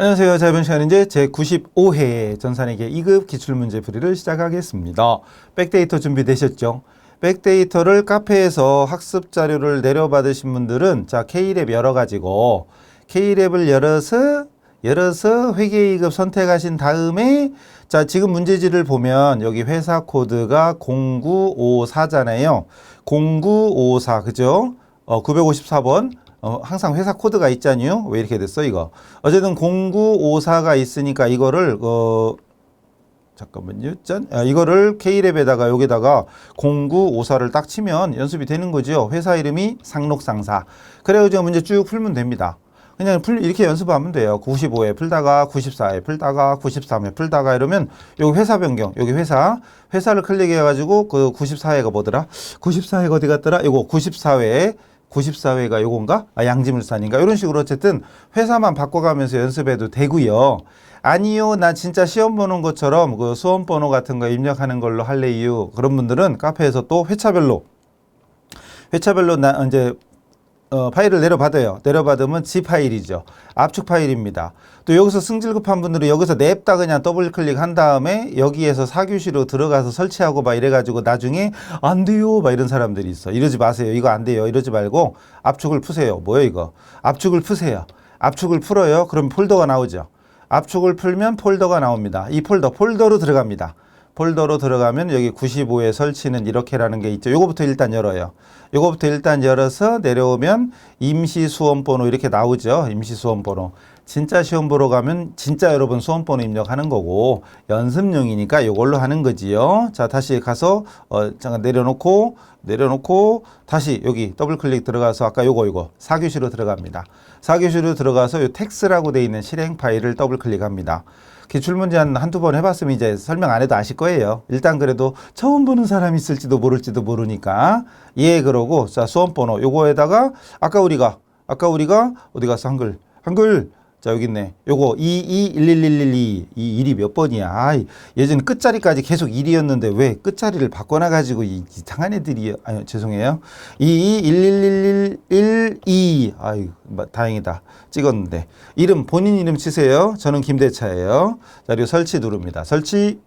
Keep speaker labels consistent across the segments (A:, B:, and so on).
A: 안녕하세요. 자, 이번 시간 이제 제 95회 전산회계 2급 기출문제 풀이를 시작하겠습니다. 백데이터 준비되셨죠? 백데이터를 카페에서 학습 자료를 내려받으신 분들은 자, K랩 열어가지고 K랩을 열어서 열어서 회계 2급 선택하신 다음에 자, 지금 문제지를 보면 여기 회사 코드가 0954잖아요. 0954 그죠? 어, 954번 어, 항상 회사 코드가 있잖요. 왜 이렇게 됐어 이거? 어쨌든 0954가 있으니까 이거를 어 잠깐만요. 짠. 아, 이거를 K랩에다가 여기다가 0954를 딱 치면 연습이 되는 거죠. 회사 이름이 상록상사. 그래가지고 문제 쭉 풀면 됩니다. 그냥 풀 이렇게 연습하면 돼요. 95에 풀다가 94에 풀다가 93에 풀다가 이러면 여기 회사 변경, 여기 회사 회사를 클릭해 가지고 그 94회가 뭐더라? 94회가 어디 갔더라? 이거 94회에 94회가 요건가? 아, 양지물산인가? 이런 식으로 어쨌든 회사만 바꿔가면서 연습해도 되고요. 아니요, 나 진짜 시험 보는 것처럼 그 수험 번호 같은 거 입력하는 걸로 할래요. 그런 분들은 카페에서 또 회차별로 회차별로 나 이제 어, 파일을 내려받아요. 내려받으면 G 파일이죠. 압축 파일입니다. 또 여기서 승질 급한 분들은 여기서 냅다 그냥 더블 클릭한 다음에 여기에서 사교시로 들어가서 설치하고 막 이래가지고 나중에 안 돼요. 막 이런 사람들이 있어. 이러지 마세요. 이거 안 돼요. 이러지 말고 압축을 푸세요. 뭐예요, 이거? 압축을 푸세요. 압축을 풀어요. 그럼 폴더가 나오죠. 압축을 풀면 폴더가 나옵니다. 이 폴더, 폴더로 들어갑니다. 폴더로 들어가면 여기 95에 설치는 이렇게라는 게 있죠. 요거부터 일단 열어요. 요거부터 일단 열어서 내려오면 임시 수험 번호 이렇게 나오죠. 임시 수험 번호. 진짜 시험 보러 가면 진짜 여러분 수험 번호 입력하는 거고 연습용이니까 요걸로 하는 거지요. 자, 다시 가서 어 잠깐 내려놓고 내려놓고 다시 여기 더블 클릭 들어가서 아까 요거 요거 사교시로 들어갑니다. 사교시로 들어가서 요 텍스라고 돼 있는 실행 파일을 더블 클릭합니다. 기출문제 한 한두 번 해봤으면 이제 설명 안 해도 아실 거예요. 일단 그래도 처음 보는 사람이 있을지도 모를지도 모르니까 예 그러고 자 수험번호 요거에다가 아까 우리가 아까 우리가 어디 갔어 한글 한글 자 여기 있네. 요거 221112 이 1이 몇 번이야? 아이, 예전 끝자리까지 계속 1이었는데 왜 끝자리를 바꿔놔 가지고 이 이상한 애들이 아유 죄송해요. 221112 아유 마- 다행이다. 찍었는데. 이름 본인 이름 치세요. 저는 김대차예요. 자 그리고 설치 누릅니다. 설치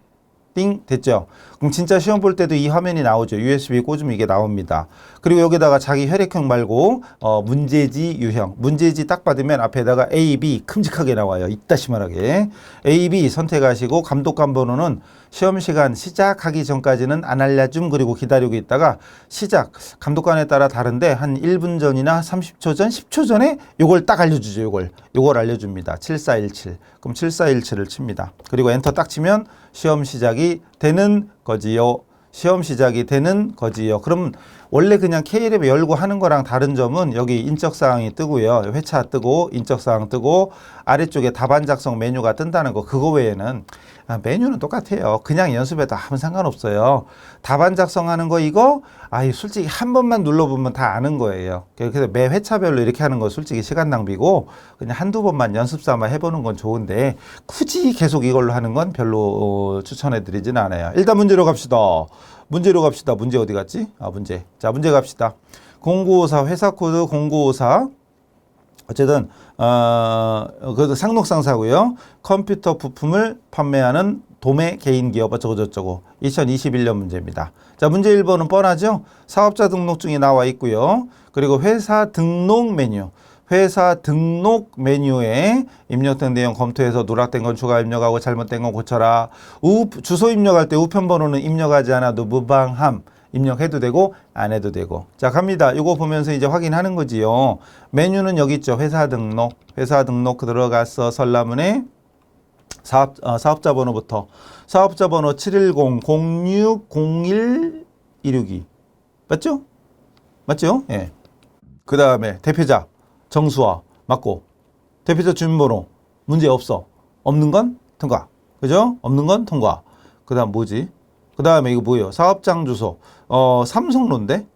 A: 띵 됐죠. 그럼 진짜 시험 볼 때도 이 화면이 나오죠. USB 꽂으면 이게 나옵니다. 그리고 여기다가 자기 혈액형 말고 어, 문제지 유형 문제지 딱 받으면 앞에다가 A, B 큼직하게 나와요. 이따시만하게 A, B 선택하시고 감독관 번호는 시험 시간 시작하기 전까지는 안 알려줌 그리고 기다리고 있다가 시작 감독관에 따라 다른데 한 1분 전이나 30초 전, 10초 전에 요걸 딱 알려주죠. 요걸 요걸 알려줍니다. 7417 그럼 7417을 칩니다. 그리고 엔터 딱 치면 시험 시작이 되는 거지요. 시험 시작이 되는 거지요. 그럼 원래 그냥 K랩 열고 하는 거랑 다른 점은 여기 인적 사항이 뜨고요. 회차 뜨고 인적 사항 뜨고 아래쪽에 답안 작성 메뉴가 뜬다는 거 그거 외에는 아, 메뉴는 똑같아요. 그냥 연습해도 아무 상관없어요. 답안 작성하는 거 이거 아이 솔직히 한 번만 눌러보면 다 아는 거예요. 그래서 매 회차별로 이렇게 하는 거 솔직히 시간 낭비고 그냥 한두 번만 연습 삼아 해보는 건 좋은데 굳이 계속 이걸로 하는 건 별로 어, 추천해드리진 않아요. 일단 문제로 갑시다. 문제로 갑시다. 문제 어디 갔지? 아 문제. 자 문제 갑시다. 0954 회사 코드 0954 어쨌든 어 그래도 상록상사고요. 컴퓨터 부품을 판매하는 도매 개인 기업 어쩌고 저쩌고 2021년 문제입니다. 자 문제 1번은 뻔하죠. 사업자 등록증이 나와 있고요. 그리고 회사 등록 메뉴. 회사 등록 메뉴에 입력된 내용 검토해서 누락된 건 추가 입력하고 잘못된 건 고쳐라. 우, 주소 입력할 때 우편 번호는 입력하지 않아도 무방함. 입력해도 되고 안 해도 되고. 자 갑니다. 이거 보면서 이제 확인하는 거지요. 메뉴는 여기 있죠. 회사 등록. 회사 등록 들어가서 설라문에 사업, 어, 사업자 번호부터. 사업자 번호 710-0601-162 맞죠? 맞죠? 예. 그 다음에 대표자 정수화 맞고. 대표자 주민번호 문제 없어. 없는 건 통과. 그죠? 없는 건 통과. 그 다음 뭐지? 그 다음에 이거 뭐예요? 사업장 주소. 어 삼성로인데?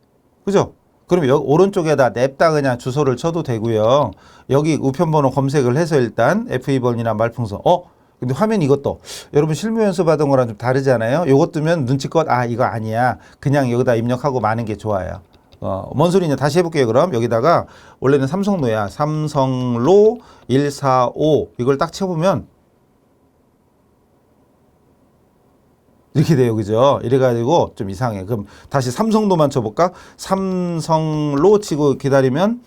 A: 그죠? 그럼 여, 오른쪽에다 냅다 그냥 주소를 쳐도 되고요. 여기 우편번호 검색을 해서 일단 F2번이나 말풍선. 어? 근데 화면 이것도. 여러분 실무 연습하던 거랑 좀 다르잖아요. 요것 뜨면 눈치껏 아 이거 아니야. 그냥 여기다 입력하고 마는 게 좋아요. 어, 뭔 소리냐? 다시 해볼게요 그럼. 여기다가 원래는 삼성로야. 삼성로 145 이걸 딱 쳐보면 이렇게 돼요 그죠 이래가지고 좀 이상해 그럼 다시 삼성로만 쳐볼까 삼성로 치고 기다리면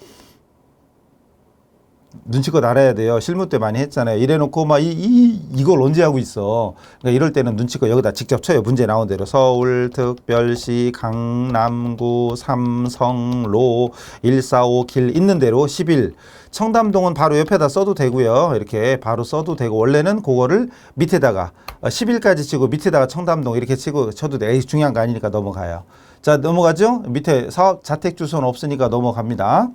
A: 눈치껏 알아야 돼요. 실무 때 많이 했잖아요. 이래놓고 막 이, 이, 이걸 언제 하고 있어. 그러니까 이럴 때는 눈치껏 여기다 직접 쳐요. 문제 나온 대로. 서울 특별시 강남구 삼성로 145길 있는 대로 10일. 청담동은 바로 옆에다 써도 되고요. 이렇게 바로 써도 되고 원래는 그거를 밑에다가 10일까지 치고 밑에다가 청담동 이렇게 치고 쳐도 돼. 중요한 거 아니니까 넘어가요. 자 넘어가죠. 밑에 사업 자택 주소는 없으니까 넘어갑니다.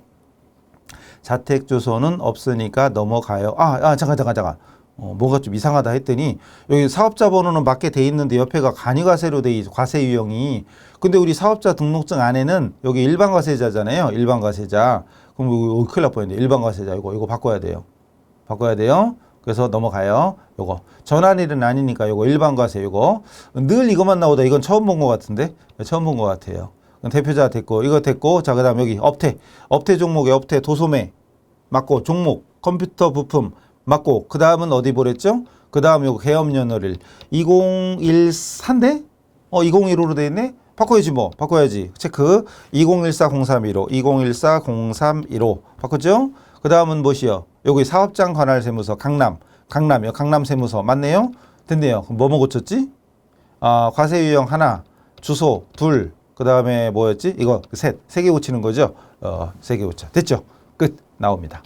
A: 자택 주소는 없으니까 넘어가요. 아, 아 잠깐 잠깐 잠깐. 어, 뭐가 좀 이상하다 했더니 여기 사업자 번호는 맞게 돼 있는데 옆에가 간이과세로 돼 있어 과세 유형이 근데 우리 사업자 등록증 안에는 여기 일반 과세자잖아요 일반 과세자 그럼 이거 큰일 날 뻔했네. 일반 과세자 이거 이거 바꿔야 돼요. 바꿔야 돼요. 그래서 넘어가요. 요거. 전환일은 아니니까 요거 일반 과세 요거. 늘 이것만 나오다 이건 처음 본 것 같은데? 처음 본 것 같아요. 대표자 됐고 이거 됐고 자 그다음 여기 업태. 업태 종목에 업태 도소매 맞고 종목 컴퓨터 부품 맞고 그 다음은 어디 보랬죠? 그 다음 요거 개업연월일. 2014인데? 어 2015로 돼 있네 바꿔야지 뭐 바꿔야지 체크 20140315 20140315 바꿨죠? 그 다음은 무엇이요? 여기 사업장 관할 세무서 강남 강남이요 강남 세무서 맞네요 됐네요 그럼 뭐뭐 고쳤지? 아 과세 유형 하나 주소 둘 그 다음에 뭐였지? 이거 셋. 세 개 고치는 거죠? 어, 세 개 고쳐. 됐죠? 끝. 나옵니다.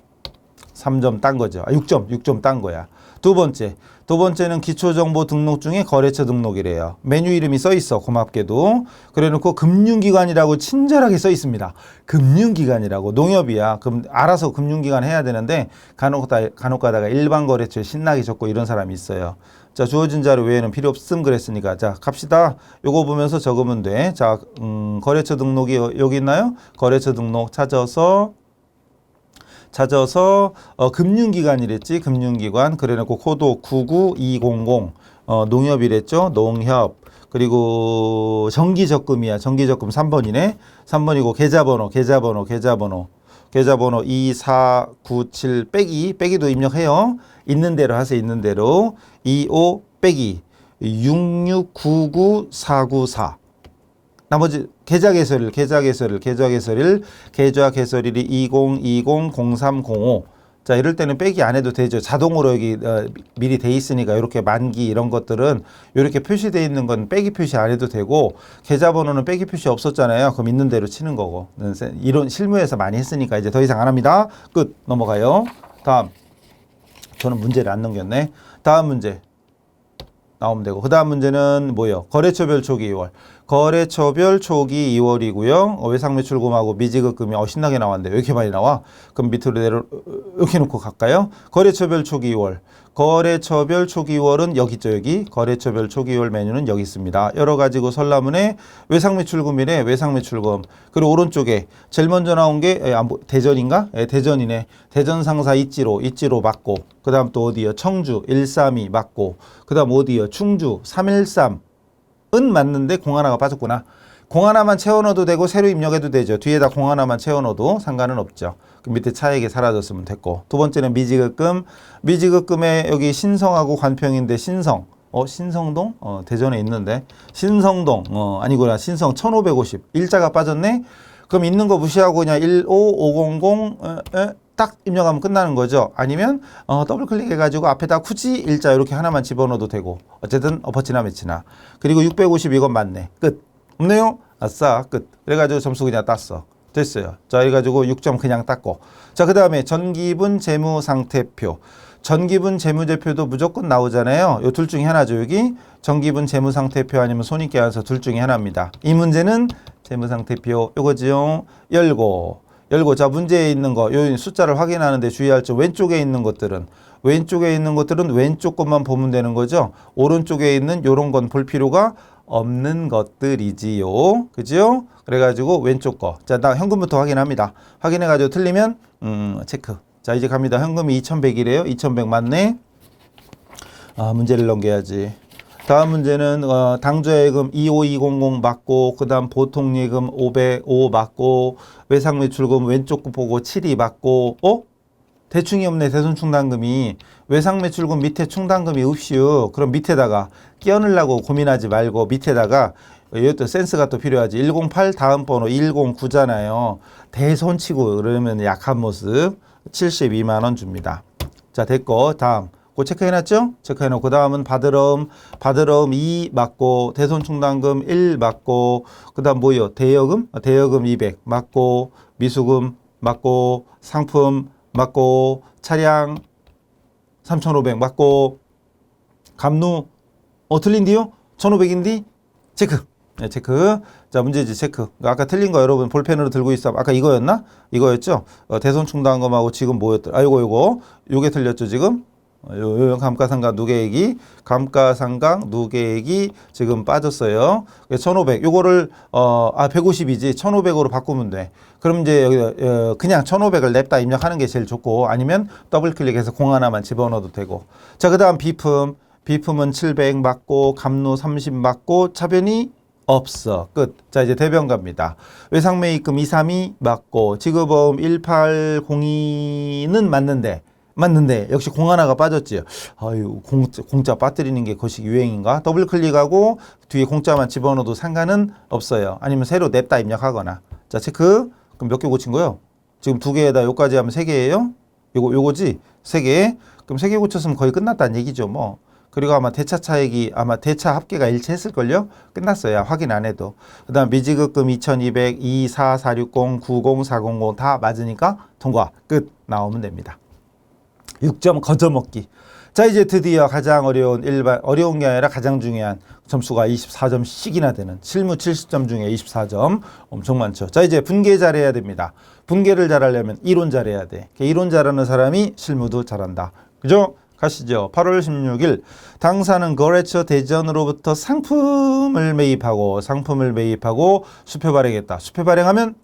A: 3점 딴 거죠. 아, 6점, 6점 딴 거야. 두 번째. 두 번째는 기초정보 등록 중에 거래처 등록이래요. 메뉴 이름이 써 있어. 고맙게도. 그래 놓고 금융기관이라고 친절하게 써 있습니다. 금융기관이라고. 농협이야. 그럼 알아서 금융기관 해야 되는데 간혹, 간혹 가다가 일반 거래처에 신나게 적고 이런 사람이 있어요. 자, 주어진 자료 외에는 필요 없음 그랬으니까. 자, 갑시다. 요거 보면서 적으면 돼. 자, 음, 거래처 등록이 여기 있나요? 거래처 등록 찾아서 찾아서 어, 금융기관이랬지. 금융기관. 그래놓고 코드 99200. 어, 농협이랬죠. 농협. 그리고 정기적금이야. 정기적금 3번이네. 3번이고 계좌번호, 계좌번호, 계좌번호. 계좌번호 2497 빼기 빼기도 입력해요. 있는 대로 하세요. 있는 대로 25 빼기 6699494 나머지 계좌 개설일 계좌 개설일 계좌 개설일 계좌 개설일이 20200305 자 이럴 때는 빼기 안 해도 되죠. 자동으로 여기 어, 미리 돼 있으니까 이렇게 만기 이런 것들은 이렇게 표시돼 있는 건 빼기 표시 안 해도 되고 계좌번호는 빼기 표시 없었잖아요. 그럼 있는 대로 치는 거고. 이런 실무에서 많이 했으니까 이제 더 이상 안 합니다. 끝. 넘어가요. 다음. 저는 문제를 안 넘겼네. 다음 문제 나오면 되고. 그 다음 문제는 뭐예요? 거래처별 초기 2월 거래처별 초기 2월이고요 어, 외상 매출 금하고 미지급금이 어 신나게 나왔는데 왜 이렇게 많이 나와? 그럼 밑으로 내려 이렇게 놓고 갈까요? 거래처별 초기 2월 거래처별 초기 2월은 여기 있죠 여기 거래처별 초기 2월 메뉴는 여기 있습니다 여러 가지고 설라문에 외상 매출금이래 외상 매출금 그리고 오른쪽에 제일 먼저 나온 게 에, 안 보- 대전인가? 예, 대전이네 대전 상사 있지로 있지로 맞고 그 다음 또 어디요? 청주 132 맞고 그 다음 어디요? 충주 313 은 맞는데 공 하나가 빠졌구나. 공 하나만 채워 넣어도 되고 새로 입력해도 되죠. 뒤에다 공 하나만 채워 넣어도 상관은 없죠. 그 밑에 차액이 사라졌으면 됐고. 두 번째는 미지급금. 미지급금에 여기 신성하고 관평인데 신성. 어, 신성동? 어, 대전에 있는데. 신성동. 어, 아니구나. 신성 1550. 일자가 빠졌네? 그럼 있는 거 무시하고 그냥 15500, 에, 에, 딱 입력하면 끝나는 거죠. 아니면 어, 더블 클릭해가지고 앞에다 굳이 일자 이렇게 하나만 집어넣어도 되고 어쨌든 어퍼치나 매치나 그리고 650 이건 맞네. 끝. 없네요. 아싸 끝. 그래가지고 점수 그냥 땄어. 됐어요. 자, 이래가지고 6점 그냥 땄고. 자, 그 다음에 전기분 재무상태표. 전기분 재무제표도 무조건 나오잖아요. 요 둘 중에 하나죠. 여기 전기분 재무상태표 아니면 손익계산서 둘 중에 하나입니다. 이 문제는 재무상태표 요거지요. 열고 열고 자 문제에 있는 거 요 숫자를 확인하는데 주의할 점 왼쪽에 있는 것들은 왼쪽에 있는 것들은 왼쪽 것만 보면 되는 거죠. 오른쪽에 있는 요런 건 볼 필요가 없는 것들이지요. 그죠? 그래가지고 왼쪽 거. 자, 나 현금부터 확인합니다. 확인해가지고 틀리면, 음, 체크. 자, 이제 갑니다. 현금이 2100이래요. 2100 맞네. 아, 문제를 넘겨야지. 다음 문제는 어, 당좌예금 25200 맞고 그다음 보통 예금 505 맞고 외상 매출금 왼쪽 거 보고 72 맞고 어? 대충이 없네 대손 충당금이 외상 매출금 밑에 충당금이 없이요. 그럼 밑에다가 끼얹으려고 고민하지 말고 밑에다가 이것도 센스가 또 필요하지. 108 다음 번호 109잖아요. 대손치고 그러면 약한 모습 72만 원 줍니다. 자 됐고 다음 그 체크해놨죠? 체크해놓고 다음은 받으럼 받으럼 2 맞고 대손충당금 1 맞고 그 다음 뭐요? 대여금? 아, 대여금 200 맞고 미수금 맞고 상품 맞고 차량 3,500 맞고 감루. 어 틀린디요? 1,500인디? 체크. 네, 체크. 자 문제지 체크. 아까 틀린 거 여러분 볼펜으로 들고 있어. 아까 이거였나? 이거였죠? 어, 대손충당금하고 지금 뭐였더라? 아이고 이거 요게 틀렸죠 지금? 어, 요, 요 감가상각 누계액이 감가상각 누계액이 지금 빠졌어요. 1,500 요거를 어아 150이지 1,500으로 바꾸면 돼. 그럼 이제 여기 어, 그냥 1,500을 냅다 입력하는 게 제일 좋고 아니면 더블 클릭해서 공 하나만 집어넣어도 되고. 자, 그다음 비품 비품은 700 맞고 감루 30 맞고 차변이 없어. 끝. 자, 이제 대변 갑니다. 외상매입금 232 맞고 지급보험 1802는 맞는데 맞는데 역시 공 하나가 빠졌지. 아유 공, 공짜 빠뜨리는 게 거식 유행인가? 더블 클릭하고 뒤에 공짜만 집어넣어도 상관은 없어요. 아니면 새로 냅다 입력하거나. 자 체크. 그럼 몇 개 고친 거요? 지금 두 개에다 요까지 하면 세 개예요? 요거 요거지 세 개. 그럼 세 개 고쳤으면 거의 끝났다는 얘기죠. 뭐. 그리고 아마 대차 차액이 아마 대차 합계가 일치했을 걸요? 끝났어요. 확인 안 해도. 그 다음 미지급금 2200, 24460, 90400 다 맞으니까 통과. 끝. 나오면 됩니다. 6점 거저먹기. 자 이제 드디어 가장 어려운 일반 어려운 게 아니라 가장 중요한 점수가 24점씩이나 되는 실무 70점 중에 24점 엄청 많죠. 자 이제 분계 잘해야 됩니다. 분계를 잘하려면 이론 잘해야 돼. 이론 잘하는 사람이 실무도 잘한다. 그죠? 가시죠. 8월 16일 당사는 거래처 대전으로부터 상품을 매입하고 상품을 매입하고 수표 발행했다. 수표 발행하면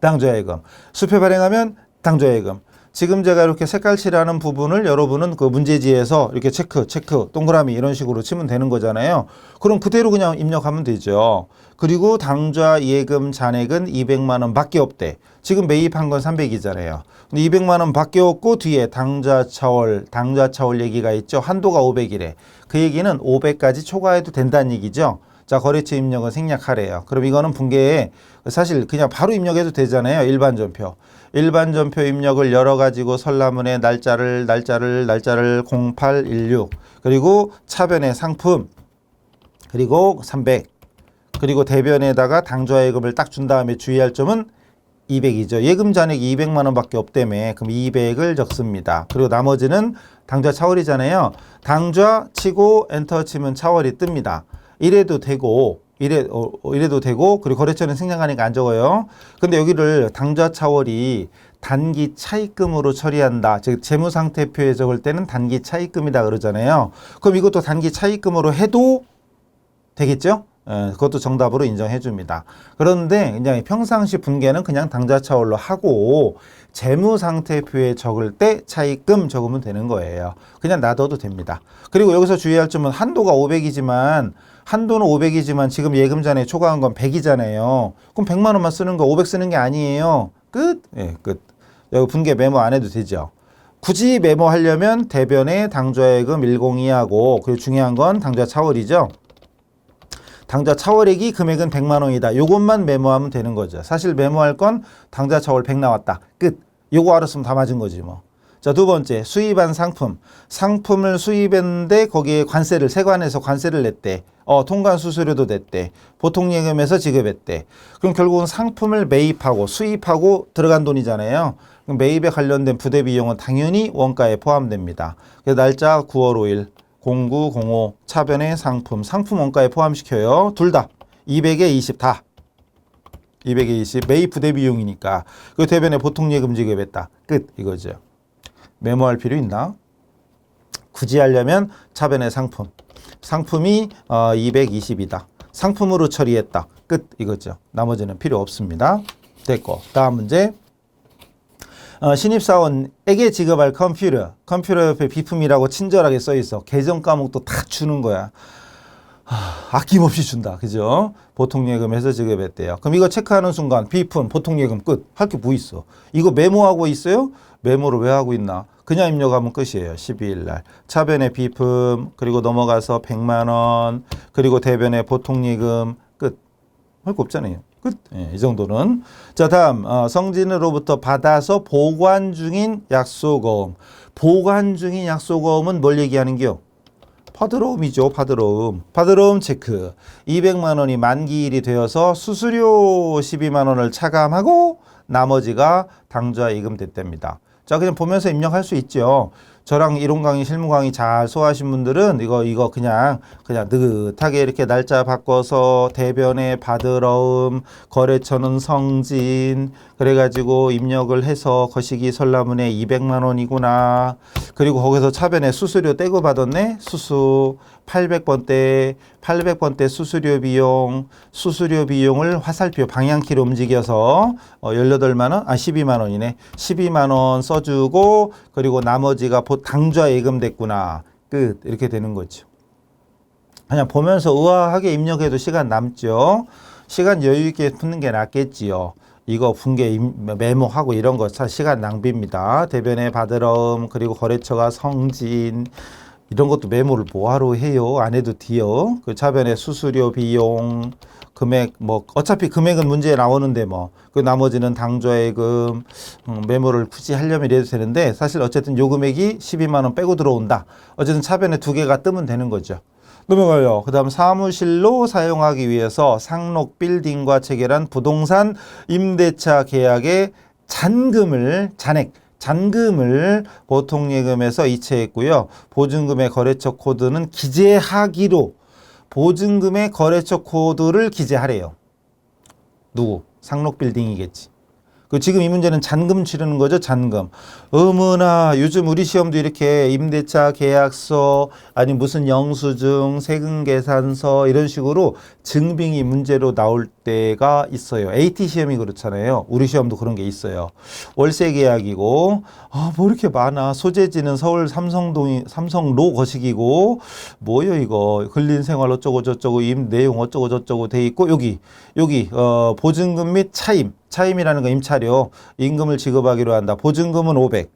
A: 당좌예금. 수표 발행하면 당좌예금. 지금 제가 이렇게 색깔 칠하는 부분을 여러분은 그 문제지에서 이렇게 체크, 체크, 동그라미 이런 식으로 치면 되는 거잖아요. 그럼 그대로 그냥 입력하면 되죠. 그리고 당좌 예금 잔액은 200만 원 밖에 없대. 지금 매입한 건 300이잖아요. 근데 200만 원 밖에 없고 뒤에 당좌 차월, 당좌 차월 얘기가 있죠. 한도가 500이래. 그 얘기는 500까지 초과해도 된다는 얘기죠. 자, 거래처 입력은 생략하래요. 그럼 이거는 분계에 사실 그냥 바로 입력해도 되잖아요. 일반 전표. 일반 전표 입력을 열어 가지고 설라문에 날짜를 날짜를 날짜를 0816 그리고 차변의 상품 그리고 300 그리고 대변에다가 당좌예금을 딱 준 다음에 주의할 점은 200이죠. 예금 잔액이 200만 원밖에 없다며 그럼 200을 적습니다. 그리고 나머지는 당좌 차월이잖아요. 당좌 치고 엔터 치면 차월이 뜹니다. 이래도 되고 이래 어, 이래도 되고 그리고 거래처는 생략하니까 안 적어요. 근데 여기를 당좌 차월이 단기 차입금으로 처리한다. 즉 재무상태표에 적을 때는 단기 차입금이다 그러잖아요. 그럼 이것도 단기 차입금으로 해도 되겠죠? 예, 그것도 정답으로 인정해 줍니다. 그런데 그냥 평상시 분계는 그냥 당좌 차월로 하고 재무 상태표에 적을 때 차입금 적으면 되는 거예요. 그냥 놔둬도 됩니다. 그리고 여기서 주의할 점은 한도가 500이지만 한도는 500이지만 지금 예금잔에 초과한 건 100이잖아요. 그럼 100만 원만 쓰는 거 500 쓰는 게 아니에요. 끝. 예, 끝. 여기 분계 메모 안 해도 되죠. 굳이 메모하려면 대변에 당좌예금 102하고 그리고 중요한 건 당좌 차월이죠. 당좌 차월액이 금액은 100만 원이다. 요것만 메모하면 되는 거죠. 사실 메모할 건 당좌 차월 100 나왔다. 끝. 요거 알았으면 다 맞은 거지 뭐. 자, 두 번째, 수입한 상품. 상품을 수입했는데 거기에 관세를, 세관에서 관세를 냈대. 어, 통관 수수료도 냈대. 보통 예금에서 지급했대. 그럼 결국은 상품을 매입하고 수입하고 들어간 돈이잖아요. 그럼 매입에 관련된 부대 비용은 당연히 원가에 포함됩니다. 그래서 날짜 9월 5일, 0905 차변의 상품, 상품 원가에 포함시켜요. 둘 다. 200에 20 다. 200에 20 매입 부대 비용이니까 그 대변에 보통 예금 지급했다. 끝 이거죠. 메모할 필요 있나? 굳이 하려면 차변의 상품. 상품이 어, 220이다. 상품으로 처리했다. 끝 이거죠. 나머지는 필요 없습니다. 됐고 다음 문제. 어, 신입사원에게 지급할 컴퓨터. 컴퓨터 옆에 비품이라고 친절하게 써 있어. 계정 과목도 다 주는 거야. 하, 아낌없이 준다. 그죠? 보통 예금에서 지급했대요. 그럼 이거 체크하는 순간 비푼 보통 예금 끝. 할 게 뭐 있어? 이거 메모하고 있어요? 메모를 왜 하고 있나? 그냥 입력하면 끝이에요. 12일 날. 차변의 비품 그리고 넘어가서 100만 원 그리고 대변의 보통 예금 끝. 할 거 없잖아요. 끝. 예, 이 정도는. 자, 다음 어, 성진으로부터 받아서 보관 중인 약소거음. 보관 중인 약소거음은 뭘 얘기하는겨? 파드로움이죠. 파드로움. 파드로움 체크. 200만 원이 만기일이 되어서 수수료 12만 원을 차감하고 나머지가 당좌 이금됐답니다. 자, 그냥 보면서 입력할 수 있죠. 저랑 이론 강의, 실무 강의 잘 소화하신 분들은 이거 이거 그냥 그냥 느긋하게 이렇게 날짜 바꿔서 대변에 받으러움, 거래처는 성진 그래가지고 입력을 해서 거시기 설라문에 200만 원이구나. 그리고 거기서 차변에 수수료 떼고 받았네. 수수 800번대 800번대 수수료 비용 수수료 비용을 화살표 방향키로 움직여서 어 18만 원, 아 12만 원이네. 12만 원 써주고 그리고 나머지가 보- 당좌 예금 됐구나. 끝 이렇게 되는 거죠. 그냥 보면서 우아하게 입력해도 시간 남죠. 시간 여유 있게 푸는 게 낫겠지요. 이거 임- 메모하고 이런 거 참 시간 낭비입니다. 대변에 받으러움 그리고 거래처가 성진 이런 것도 메모를 뭐하러 해요? 안 해도 돼요. 그 차변에 수수료 비용 금액 뭐 어차피 금액은 문제에 나오는데 뭐 그 나머지는 당좌예금 음, 메모를 굳이 하려면 이래도 되는데 사실 어쨌든 요 금액이 12만 원 빼고 들어온다. 어쨌든 차변에 두 개가 뜨면 되는 거죠. 넘어가요. 그 다음 사무실로 사용하기 위해서 상록 빌딩과 체결한 부동산 임대차 계약의 잔금을 잔액 잔금을 보통 예금에서 이체했고요. 보증금의 거래처 코드는 기재하기로 보증금의 거래처 코드를 기재하래요. 누구? 상록 빌딩이겠지. 그 지금 이 문제는 잔금 치르는 거죠, 잔금. 어머나 요즘 우리 시험도 이렇게 임대차 계약서 아니 무슨 영수증, 세금 계산서 이런 식으로 증빙이 문제로 나올 때가 있어요. AT 시험이 그렇잖아요. 우리 시험도 그런 게 있어요. 월세 계약이고 아, 뭐 이렇게 많아. 소재지는 서울 삼성동 삼성로 거식이고 뭐요 이거 근린생활 어쩌고 저쩌고 임 내용 어쩌고 저쩌고 돼 있고 여기 여기 어 보증금 및 차임 차임이라는 거 임차료 임금을 지급하기로 한다. 보증금은 500.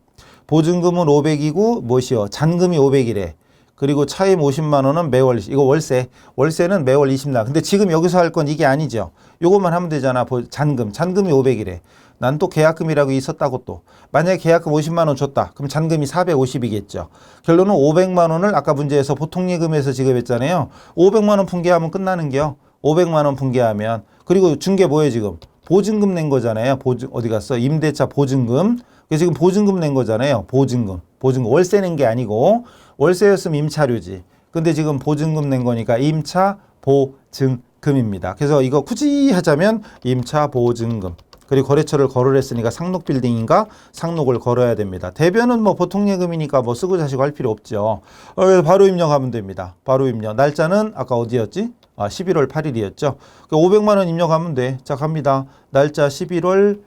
A: 보증금은 500이고 무엇이요? 잔금이 500이래. 그리고 차임 50만 원은 매월 이거 월세. 월세는 매월 20날. 근데 지금 여기서 할 건 이게 아니죠. 요것만 하면 되잖아. 보- 잔금. 잔금이 500이래. 난 또 계약금이라고 있었다고 또. 만약에 계약금 50만 원 줬다. 그럼 잔금이 450이겠죠. 결론은 500만 원을 아까 문제에서 보통 예금에서 지급했잖아요. 500만 원 분개하면 끝나는겨. 500만 원 분개하면 그리고 중개 뭐예요 지금? 보증금 낸 거잖아요. 보증 어디 갔어? 임대차 보증금. 그래서 지금 보증금 낸 거잖아요. 보증금. 보증금 월세 낸 게 아니고 월세였으면 임차료지. 근데 지금 보증금 낸 거니까 임차 보증금입니다. 그래서 이거 굳이 하자면 임차 보증금. 그리고 거래처를 거래했으니까 상록 빌딩인가 상록을 걸어야 됩니다. 대변은 뭐 보통 예금이니까 뭐 쓰고 자시고 할 필요 없죠. 어, 바로 입력하면 됩니다. 바로 입력. 날짜는 아까 어디였지? 아, 11월 8일이었죠. 500만 원 입력하면 돼. 자, 갑니다. 날짜 11월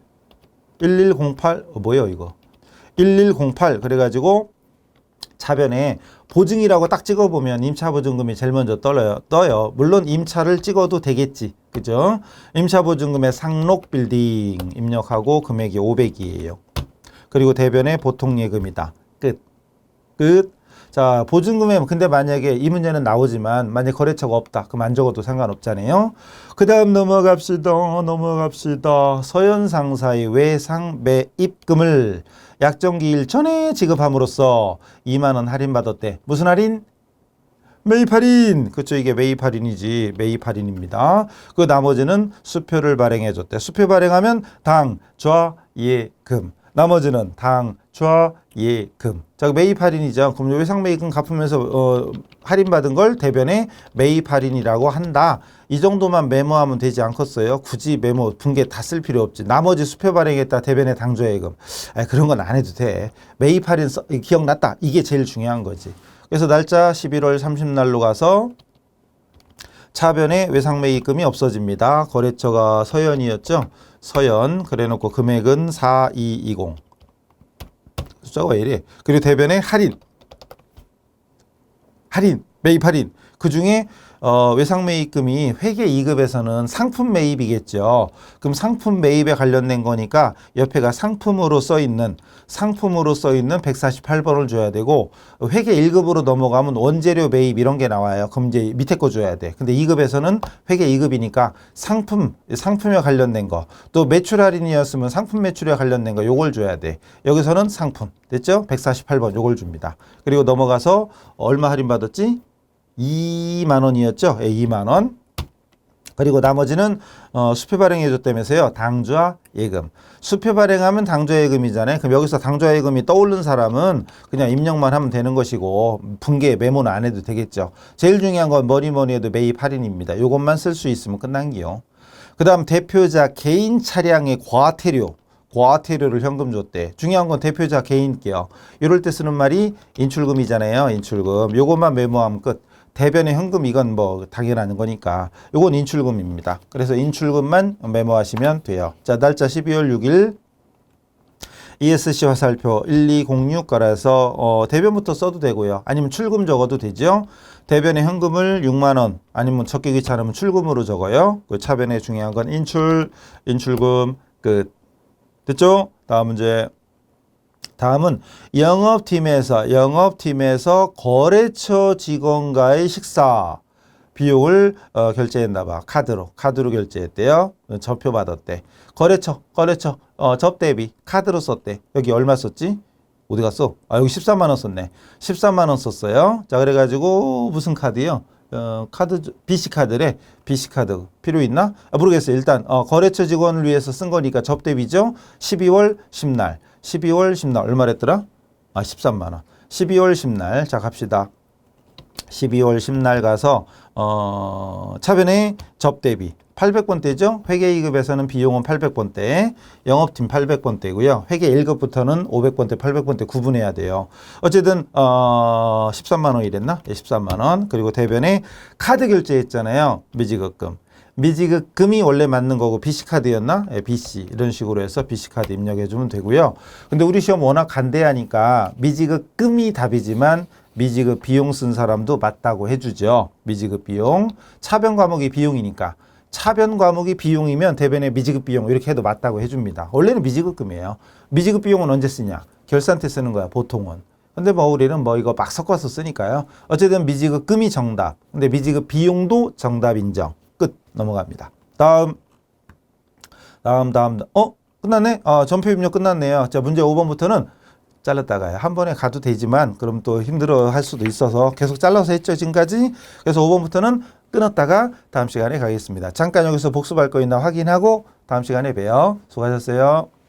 A: 1108 어, 뭐예요, 이거? 1108 그래 가지고 차변에 보증이라고 딱 찍어보면 임차 보증금이 제일 먼저 떠요. 떠요. 물론 임차를 찍어도 되겠지. 그죠? 임차 보증금의 상록 빌딩 입력하고 금액이 500이에요. 그리고 대변의 보통 예금이다. 끝. 끝. 자, 보증금에 근데 만약에 이 문제는 나오지만 만약 거래처가 없다. 그럼 안 적어도 상관없잖아요. 그다음 넘어갑시다. 넘어갑시다. 서현 상사의 외상 매입금을 약정기일 전에 지급함으로써 2만 원 할인 받았대. 무슨 할인? 매입 할인. 그렇죠. 이게 매입 할인이지. 매입 할인입니다. 그 나머지는 수표를 발행해 줬대. 수표 발행하면 당, 좌, 예, 금. 나머지는 당, 좌, 예, 금. 자, 매입 할인이죠. 그럼 외상 매입금 갚으면서 어, 할인 받은 걸 대변에 매입 할인이라고 한다. 이 정도만 메모하면 되지 않겠어요? 굳이 메모 분개 다 쓸 필요 없지. 나머지 수표 발행했다 대변에 당좌예금. 아, 그런 건 안 해도 돼. 매입 할인 써- 기억났다. 이게 제일 중요한 거지. 그래서 날짜 11월 30날로 가서 차변에 외상 매입금이 없어집니다. 거래처가 서현이었죠. 서현 그래놓고 금액은 4220 숫자가 왜 이래? 그리고 대변에 할인. 할인. 매입 할인. 그 중에 어, 외상 매입금이 회계 2급에서는 상품 매입이겠죠. 그럼 상품 매입에 관련된 거니까 옆에가 상품으로 써 있는 상품으로 써 있는 148번을 줘야 되고 회계 1급으로 넘어가면 원재료 매입 이런 게 나와요. 그럼 이제 밑에 거 줘야 돼. 근데 2급에서는 회계 2급이니까 상품 상품에 관련된 거 또 매출 할인이었으면 상품 매출에 관련된 거 요걸 줘야 돼. 여기서는 상품 됐죠? 148번 요걸 줍니다. 그리고 넘어가서 얼마 할인 받았지? 2만 원이었죠? 예, 2만 원. 그리고 나머지는 어, 수표 발행해 줬다면서요. 당좌 예금. 수표 발행하면 당좌 예금이잖아요. 그럼 여기서 당좌 예금이 떠오른 사람은 그냥 입력만 하면 되는 것이고 분계 메모는 안 해도 되겠죠. 제일 중요한 건 뭐니 뭐니 해도 매입 할인입니다. 요것만 쓸 수 있으면 끝난 기요. 그 다음 대표자 개인 차량의 과태료. 과태료를 현금 줬대. 중요한 건 대표자 개인께요. 이럴 때 쓰는 말이 인출금이잖아요. 인출금. 요것만 메모하면 끝. 대변의 현금 이건 뭐 당연한 거니까 요건 인출금입니다. 그래서 인출금만 메모하시면 돼요. 자, 날짜 12월 6일 ESC 화살표 1206 거라서 어, 대변부터 써도 되고요. 아니면 출금 적어도 되죠. 대변의 현금을 6만 원 아니면 적기 귀찮으면 출금으로 적어요. 그 차변에 중요한 건 인출 인출금 끝. 됐죠? 다음 문제. 다음은 영업팀에서 영업팀에서 거래처 직원과의 식사 비용을 어, 결제했나 봐. 카드로 카드로 결제했대요. 접표 받았대. 거래처 거래처 어, 접대비 카드로 썼대. 여기 얼마 썼지? 어디 갔어? 아 여기 13만 원 썼네. 13만 원 썼어요. 자 그래가지고 무슨 카드요? 어, 카드 BC 카드래. BC 카드 필요 있나? 아, 모르겠어요. 일단 어, 거래처 직원을 위해서 쓴 거니까 접대비죠. 12월 10날. 12월 10날 얼마랬더라? 아 13만 원. 12월 10날 자 갑시다. 12월 10날 가서 어, 차변의 접대비 800번대죠. 회계 2급에서는 비용은 800번대, 영업팀 800번대고요. 회계 1급부터는 500번대, 800번대 구분해야 돼요. 어쨌든 어, 13만 원 이랬나? 예, 13만 원. 그리고 대변에 카드 결제했잖아요. 미지급금. 미지급금이 원래 맞는 거고 BC 카드였나? 예, BC 이런 식으로 해서 BC 카드 입력해 주면 되고요. 근데 우리 시험 워낙 간대하니까 미지급금이 답이지만 미지급 비용 쓴 사람도 맞다고 해주죠. 미지급 비용. 차변 과목이 비용이니까. 차변 과목이 비용이면 대변의 미지급 비용 이렇게 해도 맞다고 해줍니다. 원래는 미지급금이에요. 미지급 비용은 언제 쓰냐? 결산 때 쓰는 거야, 보통은. 근데 뭐 우리는 뭐 이거 막 섞어서 쓰니까요. 어쨌든 미지급 금이 정답. 근데 미지급 비용도 정답 인정. 끝. 넘어갑니다. 다음. 다음, 다음. 어? 끝났네? 어, 전표 입력 끝났네요. 자, 문제 5번부터는 잘랐다가요. 한 번에 가도 되지만 그럼 또 힘들어 할 수도 있어서 계속 잘라서 했죠, 지금까지. 그래서 5번부터는 끊었다가 다음 시간에 가겠습니다. 잠깐 여기서 복습할 거 있나 확인하고 다음 시간에 봬요. 수고하셨어요.